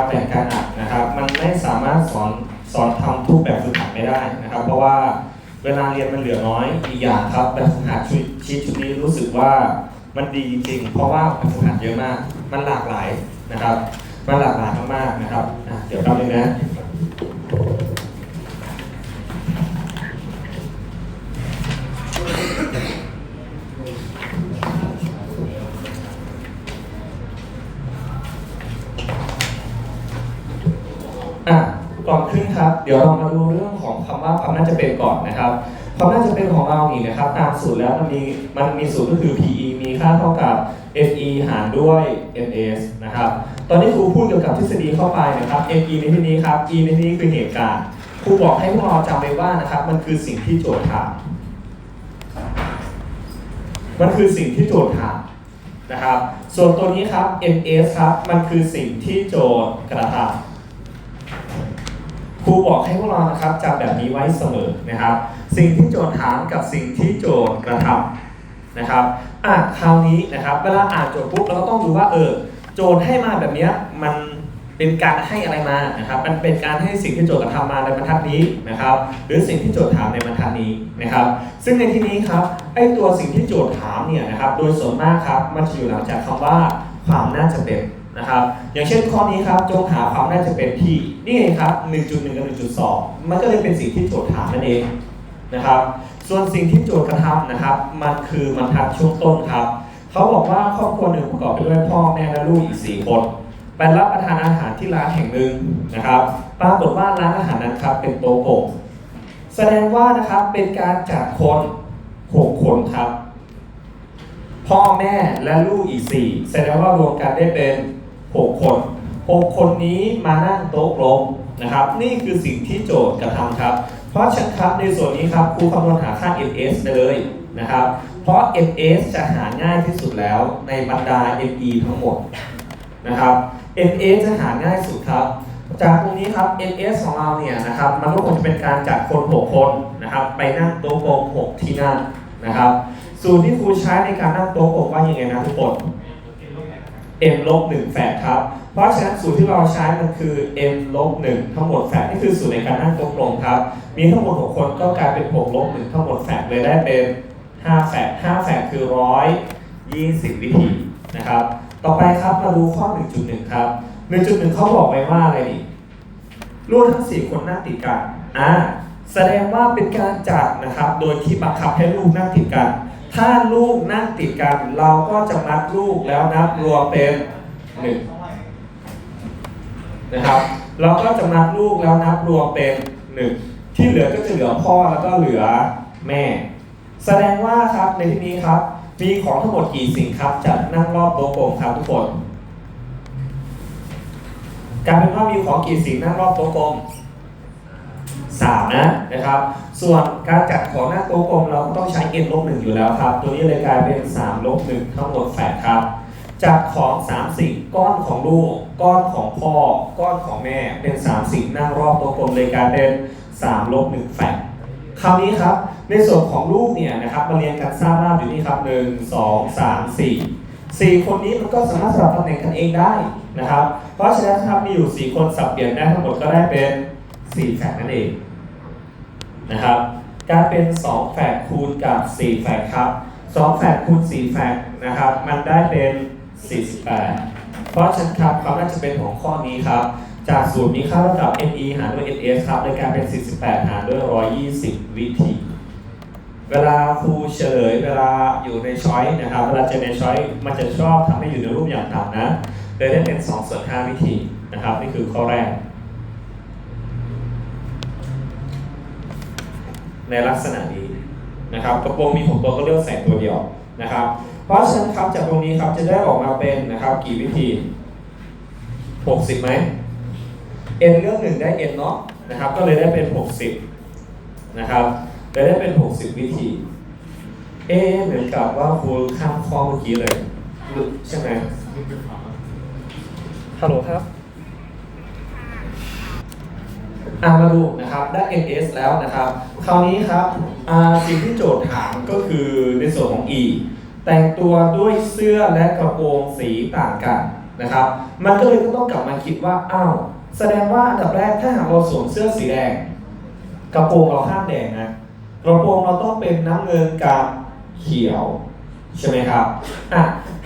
นะครับแบ่งการอัดนะครับ มันไม่สามารถสอนสอนทำทุกแบบฝึกหัดไม่ได้นะครับ เพราะว่าเวลาเรียนมันเหลือน้อยอีกอย่างครับแบบฝึกหัดชุดชีทชุดนี้รู้สึกว่ามันดีจริง เพราะว่าแบบฝึกหัดเยอะมาก มันหลากหลายนะครับ มันหลากหลายมากๆนะครับเดี๋ยวแป๊บนึงนะก่อนขึ้นครับ เดี๋ยวเรามาดูเรื่องของคำว่าความน่าจะเป็นก่อนนะครับความน่าจะเป็นของเรานี่นะครับตามสูตรแล้วมันมีมันมีสูตรก็คือ PE มีค่าเท่ากับ FE หารด้วย NS นะครับ ตอนนี้ครูพูดเกี่ยวกับทฤษฎีเข้าไปนะครับ FE ในที่นี้ครับ E ในที่นี้คือเหตุการณ์ครูบอกให้พวกเราจำไว้ว่านะครับ มันคือสิ่งที่โจทย์ถามมันคือสิ่งที่โจทย์ถามนะครับ ส่วนตัวนี้ครับ NS ครับ มันคือสิ่งที่โจทย์กระทำ ครูบอกให้พวกเรานะครับจำแบบนี้ไว้เสมอนะครับ สิ่งที่โจทย์ถามกับสิ่งที่โจทย์กระทำนะครับอะคราวนี้นะครับเวลาอ่านโจทย์ปุ๊บเราก็ต้องดูว่าเออโจทย์ให้มาแบบนี้มันเป็นการให้อะไรมานะครับ มันเป็นการให้สิ่งที่โจทย์กระทำมาในบรรทัดนี้นะครับ หรือสิ่งที่โจทย์ถามในบรรทัดนี้นะครับ ซึ่งในที่นี้ครับไอ้ตัวสิ่งที่โจทย์ถามเนี่ยนะครับ โดยส่วนมากครับมันจะอยู่หลังจากคำว่าความน่าจะเป็น นะครับอย่างเช่นข้อนี้ครับจงหาความน่าจะเป็นที่นี่ไงครับ 1.1 กับ 1.2 มันก็เลยเป็นสิ่งที่โจทย์ถามนั่นเองนะครับ ส่วนสิ่งที่โจทย์กระทำนะครับ มันคือบรรทัดช่วงต้นครับเขาบอกว่าครอบครัวหนึ่งประกอบไปด้วยพ่อแม่และลูกอีก 4 คนไปรับประทานอาหารที่ร้านแห่งหนึ่งนะครับปรากฏว่าร้านอาหารนั้นครับเป็นโต๊ะโกงแสดงว่านะครับเป็นการจัดคน6คนครับ พ่อแม่และลูกอีก4แสดงว่ารวมกันได้เป็น 6 คน 6 คนนี้มานั่งโต๊ะกลมนะครับ นี่คือสิ่งที่โจทย์กระทำครับ เพราะฉะนั้นครับในส่วนนี้ครับครูคำนวณหาค่า ns ไปเลยนะครับ เพราะ ns จะหาง่ายที่สุดแล้วในบรรดา me ทั้งหมดนะครับ ns จะหาง่ายสุดครับ จากตรงนี้ครับ ns ของเราเนี่ยนะครับมันก็คงจะเป็นการจัดคน 6 คนนะครับ ไปนั่งโต๊ะกลม 6 ที่นั่งนะครับ สูตรที่ครูใช้ในการนั่งโต๊ะกลมว่ายังไงนะทุกคน m ลบ1แฝดครับ เพราะฉะนั้นสูตรที่เราใช้มันคือ m ลบ1ทั้งหมดแฝดนี่คือสูตรในการนั่งโต๊ะกลมครับ มีทั้งหมด6คนก็กลายเป็น6ลบ1ทั้งหมดแฝดเลยได้เป็น5แฝด5แฝดคือ 120 วิธีนะครับ ต่อไปครับมาดูข้อ 1.1 ครับ 1.1เขาบอกไว้ว่าอะไรดิลูกทั้ง 4 คนนั่งติดกันอ่าแสดงว่าเป็นการจัดนะครับ โดยที่บังคับให้ลูกนั่งติดกัน ถ้าลูกนั่งติดกัน เราก็จะนับลูกแล้วนับรวมเป็นหนึ่งนะครับ เราก็จะนับลูกแล้วนับรวมเป็นหนึ่งที่เหลือก็จะเหลือพ่อแล้วก็เหลือแม่ แสดงว่าครับในที่นี้ครับ มีของทั้งหมดกี่สิ่งครับจะนั่งรอบโต๊ะกลมครับทุกคนการเป็นว่ามีของกี่สิ่งนั่งรอบโต๊ะกลม สามนะนะครับ ส่วนการจัดของหน้าโต๊ะกลมเราก็ต้องใช้ n ลบหนึ่งอยู่แล้วครับ ตัวนี้เลยกลายเป็น3ลบหนึ่งทั้งหมดแฝดครับจากของ3สิ่งก้อนของลูก ก้อนของพ่อ ก้อนของแม่เป็น3สิ่งนั่งรอบโต๊ะกลมเลยกลายเป็น3ลบหนึ่งแฝดคราวนี้ครับ ในส่วนของลูกเนี่ยนะครับมาเรียนการสร้างภาพอยู่นี่ครับ 1 2 3 4 4 คนนี้มันก็สามารถสลับตำแหน่งกันเองได้นะครับ เพราะฉะนั้นครับมีอยู่ 4 คนสับเปลี่ยนได้ทั้งหมดก็ได้เป็น4แฝดนั่นเอง นะครับการเป็น 2แฝดคูณกับ 4แฝดครับ2แฝดคูณ 4แฝดนะครับมันได้เป็น 48 เพราะฉะนั้นครับความน่าจะเป็นของข้อนี้ครับ จากสูตรนี้ค่าเท่ากับ me หารด้วย ns ครับในการเป็น 48 หารด้วย 120 วิธี เวลาครูเฉลยเวลาอยู่ในช้อยนะครับเวลาเจอในช้อยมันจะชอบทำให้อยู่ในรูปอย่างต่ำนะเลยได้เป็น 2 ส่วน 5 วิธีนะครับ นี่คือข้อแรก ในลักษณะนี้นะครับกระโปรงมี6ตัวก็เลือกใส่ตัวเดียวนะครับ เพราะฉะนั้นครับจากตรงนี้ครับจะได้ออกมาเป็นนะครับกี่วิธี 60ไหม n เลือกหนึ่งได้ n เนาะนะครับ ก็เลยได้เป็น 60นะครับเลยได้เป็น 60 วิธี เอเหมือนกับว่าครูข้ามข้อเมื่อกี้เลย ใช่ไหมฮัลโหลครับ อามาดูนะครับได้ NS แล้วนะครับ คราวนี้ครับสิ่งที่โจทย์ถามก็คือในส่วนของ E แต่งตัวด้วยเสื้อและกระโปรงสีต่างกันนะครับ มันก็เลยก็ต้องกลับมาคิดว่าอ้าวแสดงว่าอันดับแรกถ้าหากเราสวมเสื้อสีแดง กระโปรงเราห้ามแดงนะกระโปรงเราต้องเป็นน้ำเงินกับเขียวใช่ไหมครับอะ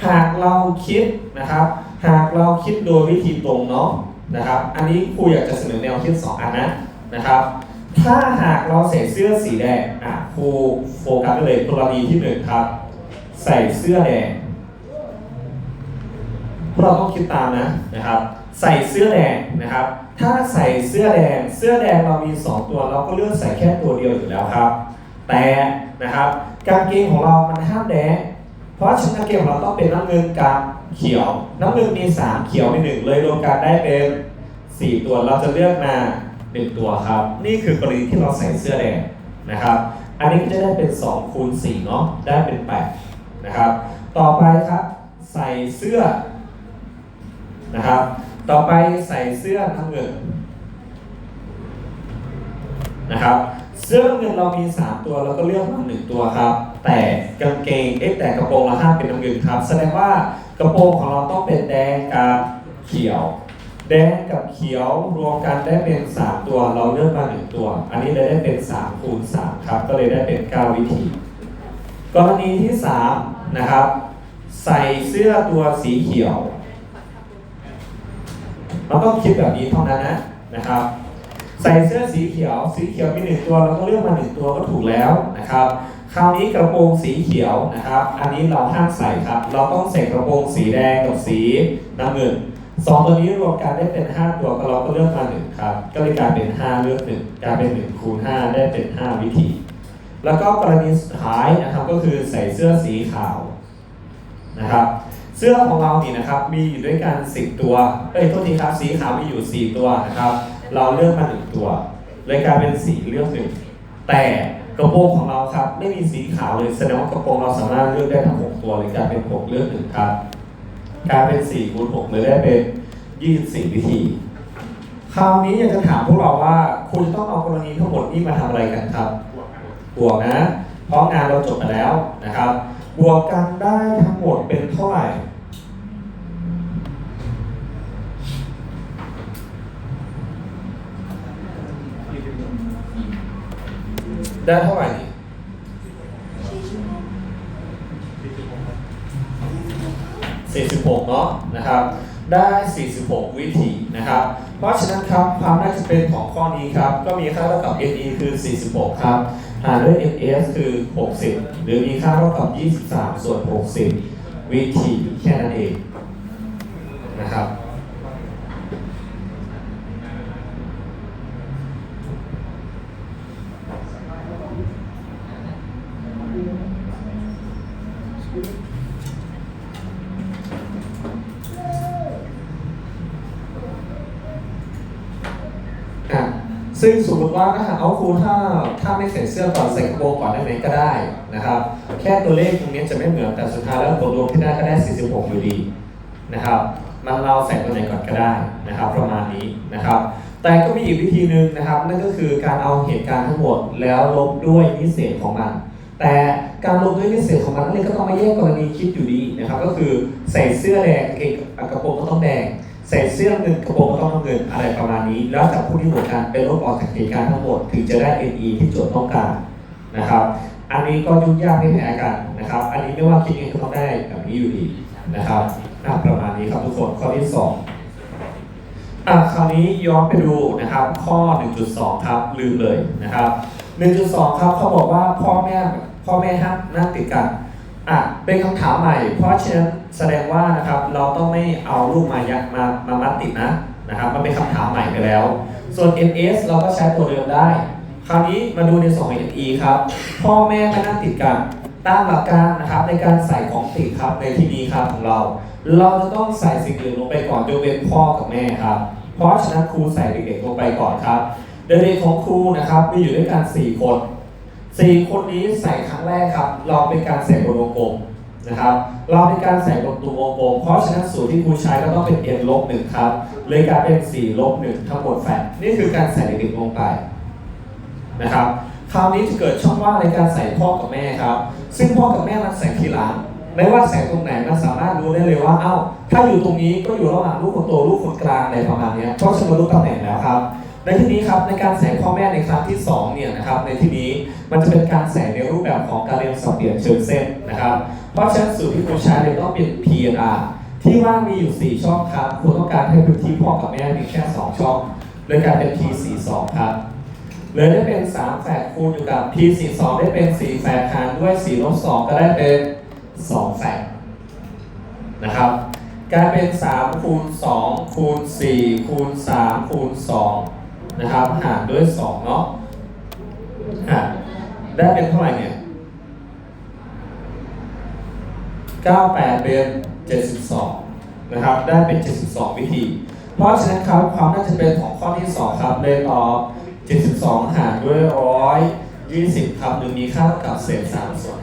หากเราคิดนะครับ หากเราคิดโดยวิธีตรงเนาะ นะครับ อันนี้ครูอยากจะเสนอแนวคิดสองอันนะนะครับ ถ้าหากเราใส่เสื้อสีแดงอะครูโฟกัสไปเลยกรณีที่หนึ่งครับ ใส่เสื้อแดงพวกเราต้องคิดตามนะนะครับ ใส่เสื้อแดงนะครับ ถ้าใส่เสื้อแดง เสื้อแดงเรามี 2 ตัว เราก็เลือกใส่แค่ตัวเดียวอยู่แล้วครับ แต่นะครับกางเกงของเรามันห้ามแดงเพราะฉะนั้นกางเกงของเราต้องเป็นน้ำเงินกับ เขียว น้ำเงินมี3เขียวมีหนึ่งเลยรวมกันได้เป็น4ตัวเราจะเลือกมา1ตัวครับ นี่คือกรณีที่เราใส่เสื้อแดงนะครับ อันนี้ก็จะได้เป็น2คูณ4เนาะได้เป็น8นะครับ ต่อไปครับใส่เสื้อนะครับ ต่อไปใส่เสื้อน้ำเงินนะครับ เสื้อน้ำเงินเรามี 3 ตัวเราก็เลือกมา1ตัวครับ แต่กางเกงเอ๊ะแต่กระโปรงเราห้ามเป็นน้ำเงินครับ แสดงว่ากระโปรงของเราต้องเป็นแดงกับเขียว แดงกับเขียวรวมกันได้เป็น 3 ตัว เราเลือกมา1ตัว อันนี้เลยได้เป็น3คูณ3ครับ ก็เลยได้เป็น 9 วิธี กรณีที่3นะครับ ใส่เสื้อตัวสีเขียวเราต้องคิดแบบนี้เท่านั้นนะนะครับใส่เสื้อสีเขียว สีเขียวมีหนึ่งตัวเราก็เลือกมาหนึ่งตัวก็ถูกแล้วนะครับ คราวนี้กระโปรงสีเขียวนะครับ อันนี้เราห้ามใส่ครับ เราต้องใส่กระโปรงสีแดงกับสีน้ำเงินสองตัวนี้รวมกันได้เป็น 5 ตัวก็เราก็เลือกมาหนึ่งครับ ก็เลยกลายเป็น 5 เลือกหนึ่งกลายเป็น1คูณ5ได้เป็น 5 วิธี แล้วก็กรณีสุดท้ายนะครับก็คือใส่เสื้อสีขาวนะครับเสื้อของเรานี่นะครับมีอยู่ด้วยกัน10ตัวเอ้ยโทษทีครับสีขาวมีอยู่ 4 ตัวนะครับ เราเลือกมา1ตัวเลยกลายเป็นสีเลือกหนึ่งแต่ กระโปรงของเราครับ ไม่มีสีขาวเลยแสดงว่ากระโปรงเราสามารถเลือกได้ทั้ง6ตัวเลยกลายเป็น6เลือกหนึ่งครับกลายเป็น4คูณ6เลยได้เป็น24วิธีคราวนี้อยากจะถามพวกเราว่า คุณจะต้องเอากรณีทั้งหมดนี้มาทำอะไรกันครับบวกนะ เพราะงานเราจบไปแล้วนะครับ บวกกันได้ทั้งหมดเป็นเท่าไหร่ ได้เท่าไหร่นี่46 เนาะนะครับ ได้ 46 วิธีนะครับ เพราะฉะนั้นครับความน่าจะเป็นของข้อนี้ครับ ก็มีค่าเท่ากับ NE คือ 46 ครับ หารด้วย NS คือ 60 หรือมีค่าเท่ากับ 23 ส่วน 60 วิธีแค่นั้นเองนะครับ อะซึ่งสมมติ ว่าถ้าหากเอาครูถ้าถ้าไม่ใส่เสื้อก่อนใส่กระโปรงก่อนได้ไหมก็ได้นะครับ แค่ตัวเลขตรงนี้จะไม่เหมือนแต่สุดท้ายแล้วตัวรวมที่ได้ก็ได้ 46 อยู่ดีนะครับมันเราใส่ตัวไหนก่อนก็ได้นะครับ ประมาณนี้นะครับ แต่ก็มีอีกวิธีหนึ่งนะครับ นั่นก็คือการเอาเหตุการณ์ทั้งหมดแล้วลบด้วยนิเศษของมัน แต่การลบด้วยนิเศษของมันนั่นเองก็ต้องมาแยกกรณีคิดอยู่ดีนะครับ ก็คือใส่เสื้อแดงกางเกงกระโปรงก็ต้องแดง ใส่เสื้อเงินกระโปรงก็ต้องน้ำเงินอะไรประมาณนี้ แล้วจากผู้ที่บวกกันเป็นลบออกจากเหตุการณ์ทั้งหมดถึงจะได้ NE ที่โจทย์ต้องการนะครับ อันนี้ก็ยุ่งยากไม่แพ้กันนะครับ อันนี้ไม่ว่าคิดเองก็ต้องได้แบบนี้อยู่ดีนะครับอะประมาณนี้ครับทุกคนข้อที่สองอะคราวนี้ย้อนไปดูนะครับข้อ 1.2 ครับลืมเลยนะครับ 1.2 ครับเขาบอกว่าพ่อแม่พ่อแม่ห้ามนั่งติดกัน อะเป็นคำถามใหม่ เพราะฉะนั้นแสดงว่านะครับเราต้องไม่เอารูปมายัดมามามัดติดนะนะครับมันเป็นคำถามใหม่ไปแล้ว ส่วน NS เราก็ใช้ตัวเดิมได้ คราวนี้มาดูในส่วนของ NE ครับ พ่อแม่ไม่นั่งติดกันตามหลักการนะครับในการใส่ของติดครับในที่นี้ครับของเรา เราจะต้องใส่สิ่งอื่นลงไปก่อนยกเว้นพ่อกับแม่ครับ เพราะฉะนั้นครูใส่เด็กๆลงไปก่อนครับเด็กๆของครูนะครับมีอยู่ด้วยกัน4คน สี่คนนี้ใส่ครั้งแรกครับ เราเป็นการใส่บนวงกลมนะครับ เราเป็นการใส่บนตัววงกลม เพราะฉะนั้นสูตรที่ครูใช้ก็ต้องเป็น n ลบหนึ่งครับ เลยกลายเป็น4ลบหนึ่งทั้งหมดแฟดนี่คือการใส่เด็กๆลงไปนะครับ คราวนี้จะเกิดช่องว่างในการใส่พ่อกับแม่ครับ ซึ่งพ่อกับแม่มันใส่ทีหลังไม่ว่าแสงตรงไหนมันสามารถรู้ได้เลยว่า เอ้า ถ้าอยู่ตรงนี้ก็อยู่ระหว่างลูกคนโตลูกคนกลางอะไรประมาณนี้ยเพราะฉันมารู้ตำแหน่งแล้วครับ ในที่นี้ครับในการแสงพ่อแม่ในครั้งที่สองเนี่ยนะครับในที่นี้มันจะเป็นการแสงในรูปแบบของการเรียนสับเปลี่ยนเชิงเส้นนะครับเพราะฉะนั้นสูตรที่คุณใช้เลยต้องเป็น PNR ที่ว่างมีอยู่ 4 ช่องครับคุณต้องการให้พื้นที่พ่อกับแม่มีแค่ 2 ช่องเลยกลายเป็น P42 ครับเลยได้เป็น3แฝดคูณอยู่กับ P42 ได้เป็น4แฝดหารด้วย4ลบ2ก็ได้เป็น2แฝดนะครับกลายเป็น3คูณ2คูณ4คูณ3คูณ2 นะครับหารด้วย2เนาะได้เป็นเท่าไหร่เนี่ย98 เป็น 72 นะครับ ได้เป็น 72 วิธี เพราะฉะนั้นครับความน่าจะเป็นของข้อที่ 2 ครับเลยตอบ72 หารด้วย 120 ครับหรือมีค่าเท่ากับเศษ3ส่วน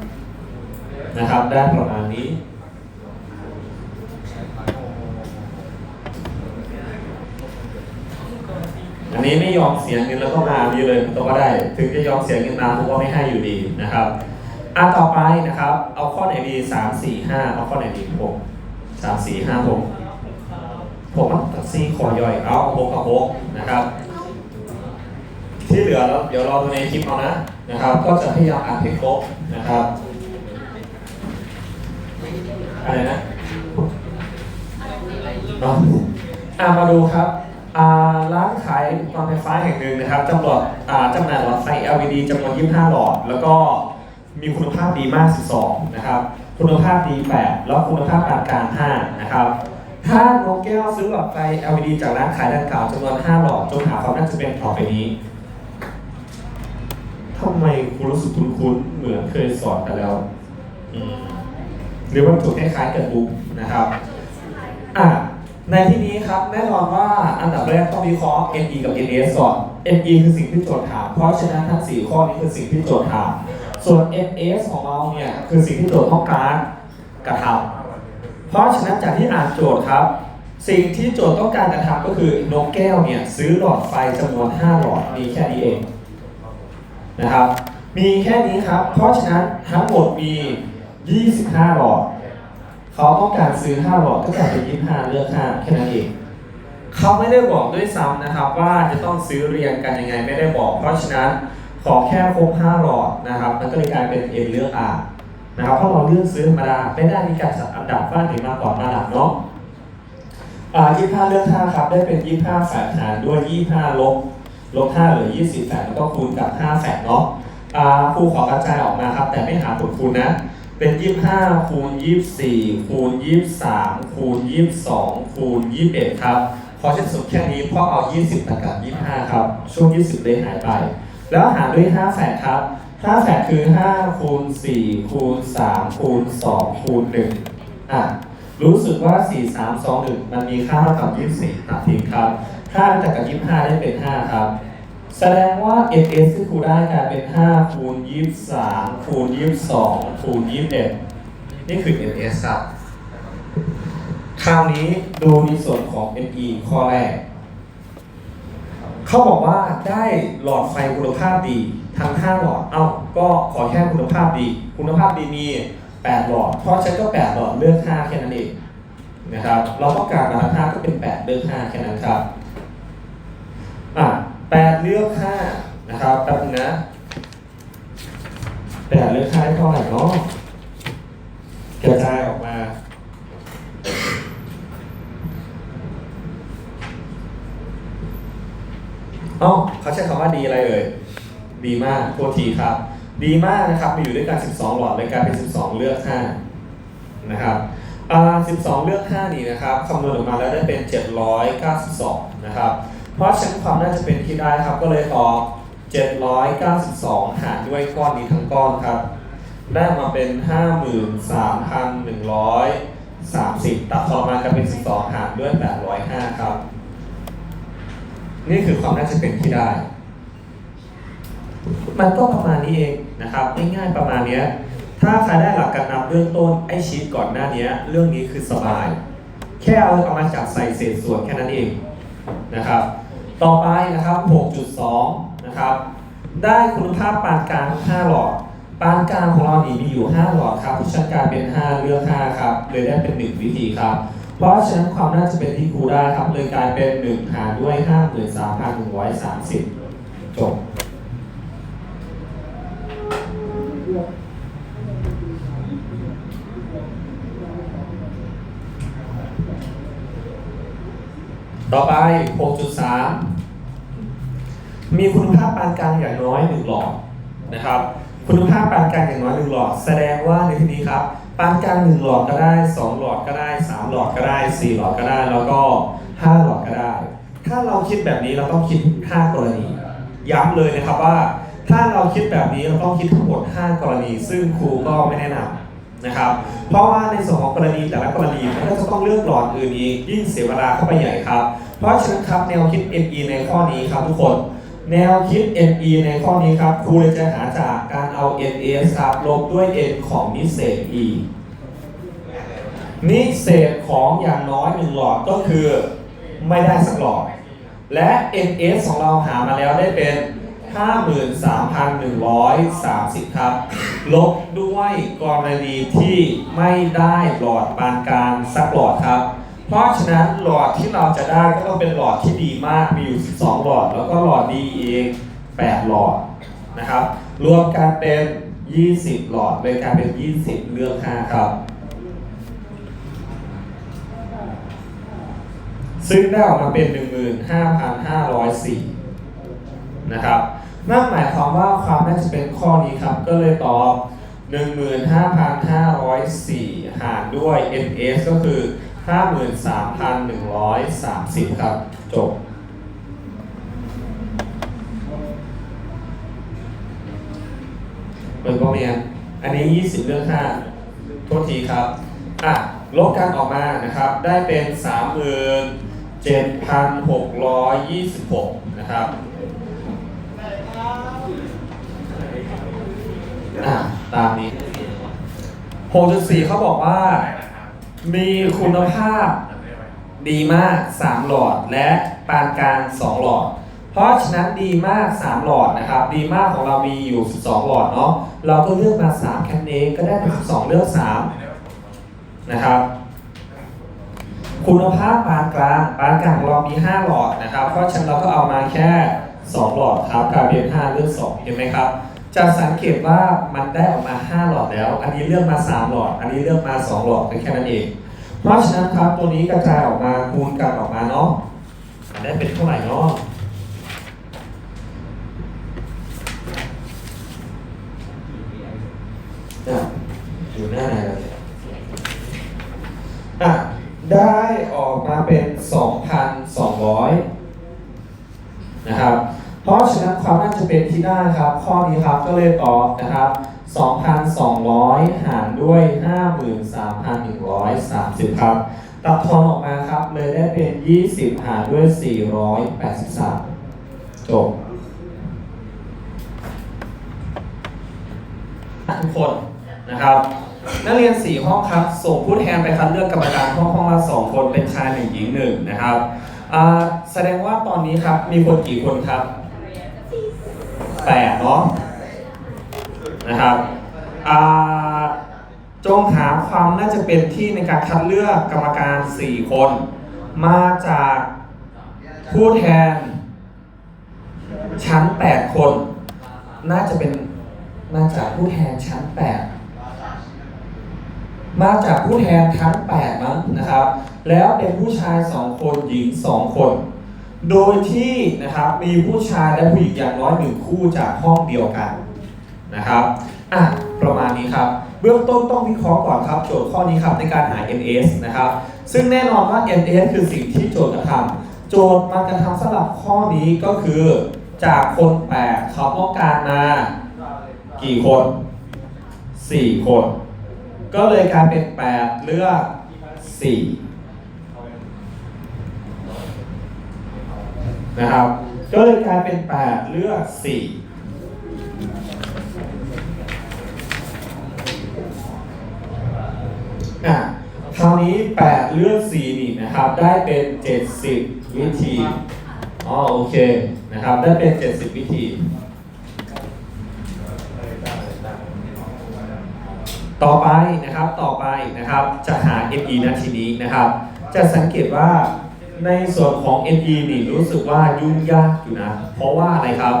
5นะครับ ได้ประมาณนี้ อั นี้ไม่ยอมเสียเงินแล้วก็มาดีเลยตัวก็ได้ ถึงจะยอมเสียเงินมาผมก็ไม่ให้อยู่ดีนะครับอะต่อไปนะครับ เอาข้อไหนดีสามสี่ห้าเอาข้อไหนดีหกสามสี่ห้าหกหกตัดซี่ขอย่อยเอาหกกับหกนะครับ ที่เหลือแล้วเดี๋ยวรอดูในคลิปเอานะนะครับ ก็จะพยายามอ่านให้ครบนะครับอะไรนะอะอะมาดูครับ ร้านขายอุปกรณ์ไฟฟ้าแห่งหนึ่งนะครับจำนวนอ่าจำหน่ายหลอดไฟ LED จำนวน 25 หลอด แล้วก็มีคุณภาพดีมาก 12 นะครับ คุณภาพดี 8 แล้วคุณภาพปานกลาง 5 นะครับ ถ้านกแก้วซื้อหลอดไฟ LED จากร้านขายดังกล่าวจำนวน 5 หลอดจงหาความน่าจะเป็นต่อไปนี้ทำไมคุณรู้สึกคุ้นๆเหมือนเคยสอนกันแล้ว หรือว่าถูกคล้ายๆกับบุ๊กนะครับ อะ ในที่นี้ครับแน่นอนว่าอันดับแรกต้องวิเคราะห์ NE กับ NS ก่อน NE คือสิ่งที่โจทย์ถาม เพราะฉะนั้นทั้ง4ข้อนี้คือสิ่งที่โจทย์ถาม ส่วน NS ของเราเนี่ยคือสิ่งที่โจทย์ต้องการกระทำเพราะฉะนั้นจากที่อ่านโจทย์ครับ สิ่งที่โจทย์ต้องการกระทำก็คือนกแก้วเนี่ยซื้อหลอดไฟจำนวน5หลอดมีแค่นี้เองนะครับมีแค่นี้ครับ เพราะฉะนั้นทั้งหมดมี 25 หลอด เขาต้องการซื้อ5หลอดก็จ่ายเป็น25 เลือก5แค่นั้นเองเขาไม่ได้บอกด้วยซ้ำนะครับว่าจะต้องซื้อเรียงกันยังไงไม่ได้บอก เพราะฉะนั้นขอแค่ครบ5หลอดนะครับมันก็เลยกลายเป็น N เลือก R นะครับเพราะเราเลือกซื้อธรรมดาไม่ได้มีการจัดอันดับว่าถึงมาก่อนมาหลังเนาะอ่า25เลือก5ครับได้เป็น25แฝดหารด้วย25ลบลบ5เหลือ20แฝดแล้วก็คูณกับ5แฝดเนาะอ่าครูขอกระจายออกมาครับ แต่ไม่หาผลคูณนะ เป็น 25 คูณ 24 คูณ 23 คูณ 22 คูณ 21 ครับ พอเช่นสุดแค่นี้เพราะเอา 20ตัดกับ 25 ครับ ช่วง 20 เลยหายไป แล้วหารด้วย 5 แฝดครับ 5 แฝดคือ 5 คูณ 4 คูณ 3 คูณ 2 คูณ 1 อะ รู้สึกว่า 4 3 2 1 มันมีค่าเท่ากับ 24 ตัดทิ้งครับ5ตัดกับ 25 ได้เป็น 5 ครับ แสดงว่า ns ที่ครูได้กลายเป็น 5 คูณ 23 คูณ 22 คูณ 21 นี่คือ ns ครับ คราวนี้ดูในส่วนของ ne ข้อแรก เขาบอกว่าได้หลอดไฟคุณภาพดีทั้ง 5 หลอด เอ้า ก็ขอแค่คุณภาพดี คุณภาพดีมี 8 หลอด เพราะฉันก็ 8 หลอดเลือก 5 แค่นั้นเองนะครับ เราต้องการมาทั้ง5ก็เป็น 8 เลือก 5 แค่นั้นครับ อะ แปดเลือกห้านะครับแป๊บนึงนะแปดเลือกห้าเท่าไหร่เนาะกระจายออกมาเอ้าเขาใช้คำว่าดีอะไรเอ่ยดีมากโทษทีครับ ดีมากนะครับมีอยู่ด้วยกัน 12 หลอดเลยกลายเป็น 12 เลือก 5 นะครับอ่า12 เลือก 5 นี่นะครับคำนวณออกมาแล้วได้เป็น 792 นะครับ เพราะฉะนั้นความน่าจะเป็นที่ได้ครับ ก็เลยตอบ792 หารด้วยก้อนนี้ทั้งก้อนครับ ได้มาเป็น 53,130 ตัดทอนมากันเป็น 12 หารด้วย 805 ครับ นี่คือความน่าจะเป็นที่ได้ มันก็ประมาณนี้เองนะครับง่ายๆประมาณนี้ถ้าใครได้หลักการนับเบื้องต้นไอชีตก่อนหน้านี้เรื่องนี้คือสบาย แค่เอาเอามาจับใส่เศษส่วนแค่นั้นเองนะครับ ต่อไปนะครับ 6.2 นะครับ ได้คุณภาพปานกลางทั้ง5หลอด ปานกลางของเรานี่มีอยู่ 5 หลอดครับผู้ชันกลายเป็น 5 เลือก 5 ครับ เลยได้เป็น 1 วิธีครับ เพราะฉะนั้นความน่าจะเป็นที่ครูได้ครับ เลยกลายเป็น 1 หารด้วย 53,130 จบ ต่อไป 6.3 มีคุณภาพปานกลางอย่างน้อย1หลอดนะครับ คุณภาพปานกลางอย่างน้อย1หลอด แสดงว่าในที่นี้ครับปานกลาง1หลอดก็ได้2หลอดก็ได้3หลอดก็ได้4หลอดก็ได้ แล้วก็5หลอดก็ได้ ถ้าเราคิดแบบนี้เราต้องคิด5กรณี ย้ำเลยนะครับว่า ถ้าเราคิดแบบนี้เราต้องคิดทั้งหมด5กรณี ซึ่งครูก็ไม่แนะนำ นะครับ เพราะว่าในส่วนของกรณีแต่ละกรณีมันก็จะต้องเลือกหลอดอื่นอีกยิ่งเสียเวลาเข้าไปใหญ่ครับ เพราะฉะนั้นครับแนวคิด NE ในข้อนี้ครับทุกคน แนวคิด NE ในข้อนี้ครับครูเลยจะหาจากการเอา NS ครับลบด้วย N ของนิเศษ E นิเศษของอย่างน้อยหนึ่งหลอดก็คือไม่ได้สักหลอด และ NS ของเราหามาแล้วได้เป็น 53,130 ครับ ลบด้วยกรณีที่ไม่ได้หลอดปานกลางสักหลอดครับ เพราะฉะนั้นหลอดที่เราจะได้ก็ต้องเป็นหลอดที่ดีมาก มีอยู่ 12 หลอด แล้วก็หลอดดีอีก8หลอดนะครับ รวมกันเป็น 20 หลอดเลยกลายเป็น 20 เลือก 5 ครับ ซึ่งได้ออกมาเป็น 15,504 นะครับ นั่นหมายความว่าความน่าจะเป็นข้อนี้ครับ ก็เลยตอบ 15,504 หารด้วย NS ก็คือ 53,130 ครับ จบเปิดก็เมียนอันนี้ 20 เรื่อง 5 โทษทีครับ อะ ลบกันออกมานะครับ ได้เป็น 37,626 นะครับ อะตามนี้ 6.4 เขาบอกว่า มีคุณภาพดีมาก 3 หลอดและปานกลาง 2 หลอด เพราะฉะนั้นดีมาก 3 หลอดนะครับ ดีมากของเรามีอยู่ 12 หลอดเนาะ เราก็เลือกมา 3 แค่นี้ก็ได้เป็น12 เลือก 3 นะครับ คุณภาพปานกลาง ปานกลางของเรามี 5 หลอดนะครับ เพราะฉะนั้นเราก็เอามาแค่ 2 หลอดครับกลายเป็น5เลือก 2 เห็นไหมครับ จะสังเกตว่ามันได้ออกมา 5 หลอดแล้ว อันนี้เลือกมา 3 หลอด อันนี้เลือกมา 2 หลอดแค่นั้นเอง เพราะฉะนั้นครับตัวนี้กระจายออกมาคูณกันออกมาเนาะได้เป็นเท่าไหร่เนาะอะอยู่หน้าไหนแล้วเนี่ยอะได้ออกมาเป็น 2,200 นะครับ เพราะฉะนั้นความน่าจะ เป็นที่ได้ครับ ข้อนี้ครับก็เลยตอบนะครับ 2,200 หารด้วย 53,130 ครับ ตัดทอนออกมาครับ เลยได้เป็น 20 หารด้วย 483 จบ ทุกคนนะครับนักเรียน 4 ห้องครับ ส่งผู้แทนไปคัดเลือกกรรมการห้องห้องละ2 คนเป็นชาย1หญิง1นะครับ แสดงว่าตอนนี้ครับ มีคนกี่คนครับ แปดเนาะนะครับจงหาความน่าจะเป็นที่ในการคัดเลือกกรรมการ 4 คน มาจากผู้แทน ชั้น 8 คน น่าจะเป็นมาจากผู้แทนชั้น 8 มาจากผู้แทนชั้น8มั้งนะครับ แล้วเป็นผู้ชาย 2 คนหญิง 2 คน โดยที่นะครับมีผู้ชายและผู้หญิงอย่างน้อยหนึ่งคู่จากห้องเดียวกันนะครับอะประมาณนี้ครับ เบื้องต้นต้องวิเคราะห์ก่อนครับ โจทย์ข้อนี้ครับในการหา NS นะครับ ซึ่งแน่นอนว่า NS คือสิ่งที่โจทย์กระทำโจทย์มันกระทำสำหรับข้อนี้ก็คือ จากคนแปดเขาต้องการมา กี่คน 4 คน ก็เลยกลายเป็น 8 เลือก 4 นะครับ ก็เลยกลายเป็น 8 เลือก 4อะคราวนี้ 8 เลือก4นี่นะครับ ได้เป็น 70 วิธีอ๋อโอเคนะครับ ได้เป็น 70 วิธี ต่อไปนะครับต่อไปนะครับจะหา NE นาทีนี้นะครับ จะสังเกตว่า ในส่วนของ NE นี่รู้สึกว่ายุ่งยากอยู่นะ เพราะว่าอะไรครับ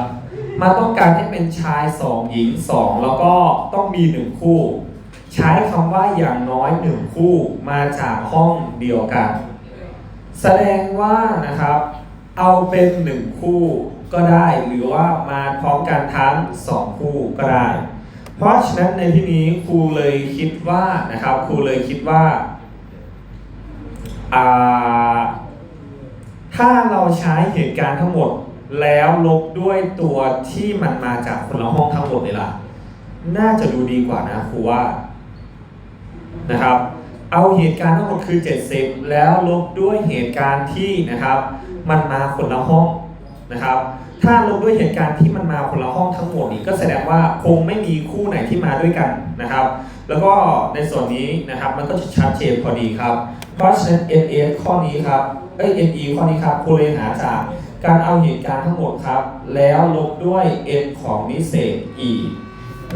มันต้องการให้เป็นชาย 2 หญิง 2 แล้วก็ต้องมี 1 คู่ ใช้คำว่าอย่างน้อย 1 คู่มาจากห้องเดียวกัน แสดงว่านะครับ เอาเป็น 1 คู่ก็ได้หรือว่ามาพร้อมกันทั้ง 2 คู่ก็ได้ เพราะฉะนั้นในที่นี้ครูเลยคิดว่านะครับครูเลยคิดว่าอ่า ถ้าเราใช้เหตุการณ์ทั้งหมดแล้วลบด้วยตัวที่มันมาจากคนละห้องทั้งหมดเลยล่ะ น่าจะดูดีกว่านะครูว่า นะครับ เอาเหตุการณ์ทั้งหมดคือ 70 แล้วลบด้วยเหตุการณ์ที่นะครับ มันมาคนละห้องนะครับ ถ้าลบด้วยเหตุการณ์ที่มันมาคนละห้องทั้งหมดนี้ก็แสดงว่าคงไม่มีคู่ไหนที่มาด้วยกันนะครับ แล้วก็ในส่วนนี้นะครับมันก็จะชัดเจนพอดีครับ เพราะฉะนั้น n s ข้อนี้ครับเอ้ย NE ข้อนี้ครับครูเลยหาจากการเอาเหตุการณ์ทั้งหมดครับ แล้วลบด้วย n ของนิเศษ e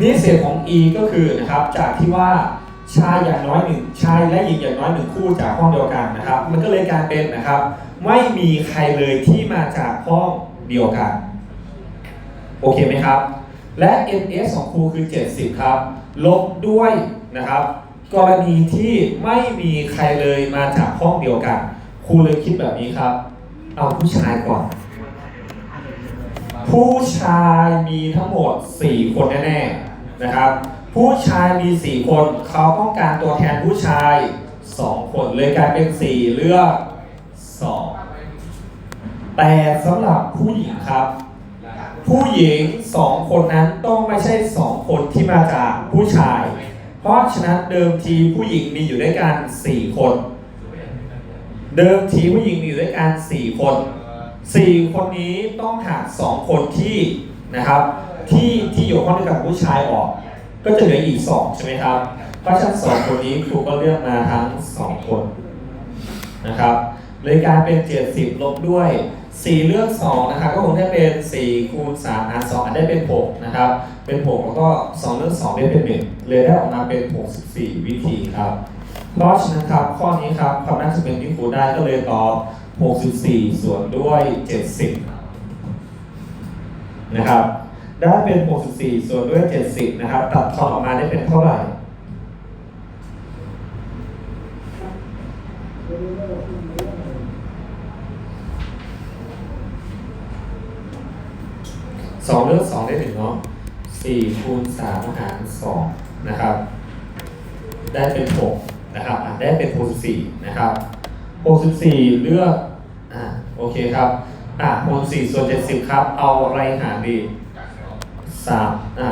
นิเศษของ e ก็คือนะครับจากที่ว่าชายอย่างน้อยหนึ่งชายและหญิงอย่างน้อยหนึ่งคู่จากห้องเดียวกันนะครับ มันก็เลยกลายเป็นนะครับ ไม่มีใครเลยที่มาจากห้องเดียวกัน โอเคไหมครับ และ ns ของครูคือ 70 ครับ ลบด้วยนะครับ กรณีที่ไม่มีใครเลยมาจากห้องเดียวกัน ครูเลยคิดแบบนี้ครับ เอาผู้ชายก่อน ผู้ชายมีทั้งหมด 4 คนแน่ๆนะครับ ผู้ชายมี 4 คนเขาต้องการตัวแทนผู้ชาย 2 คนเลยกลายเป็น 4 เลือก 2 แต่สำหรับผู้หญิงครับ ผู้หญิง 2 คนนั้นต้องไม่ใช่ 2 คนที่มาจากผู้ชาย เพราะฉะนั้นเดิมทีผู้หญิงมีอยู่ด้วยกัน4คน เดิมทีผู้หญิงมีอยู่ด้วยกัน4คน4คนนี้ต้องหัก2คนที่นะครับที่ที่อยู่ห้องเดียกับผู้ชายออก ก็จะเหลืออีก2ใช่ไหมครับเพราะฉะนั้นสองคนนี้ครูก็เลือกมาทั้ง2คนนะครับเลยกลายเป็น 70 ลบด้วย 4 เลือก 2 นะครับ ก็คงได้เป็น 4 คูณ3หาร2อันได้เป็น 6 นะครับ เป็น6แล้วก็2เลือก2ได้เป็น1เลยได้ออกมาเป็น64วิธีครับ เพราะฉะนั้นครับข้อนี้ครับความน่าจะเป็นที่ครูได้ก็เลยตอบ64 ส่วนด้วย 70 นะครับ ได้เป็น 64 ส่วนด้วย 70 นะครับ ตัดทอออกมาได้เป็นเท่าไหร่สองเลือกสองได้หนึ่งเนาะ สี่คูณสามหารสองนะครับ ได้เป็นหกนะครับอะได้เป็นหกสิบสี่นะครับหกสิบสี่เลือกอะโอเคครับอะหกสี่ส่วนเจ็ดสิบครับ เอาอะไรหารดีสามอะ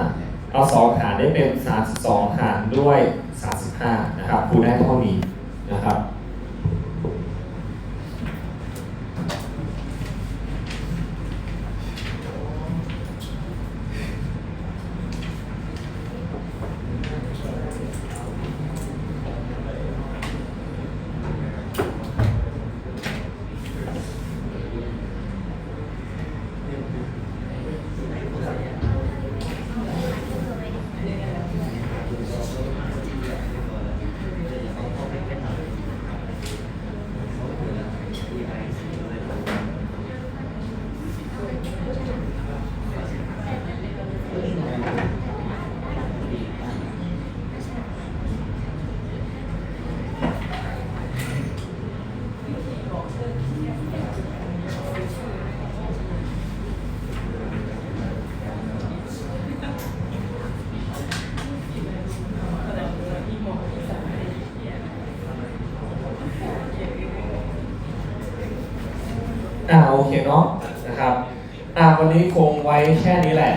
เอาสองหารได้เป็นสามสิบสองหารด้วยสามสิบห้านะครับคูณได้เท่านี้นะครับ อ่าโอ เคเนาะนะครับอ่าวันนี้คงไว้แค่นี้แหละ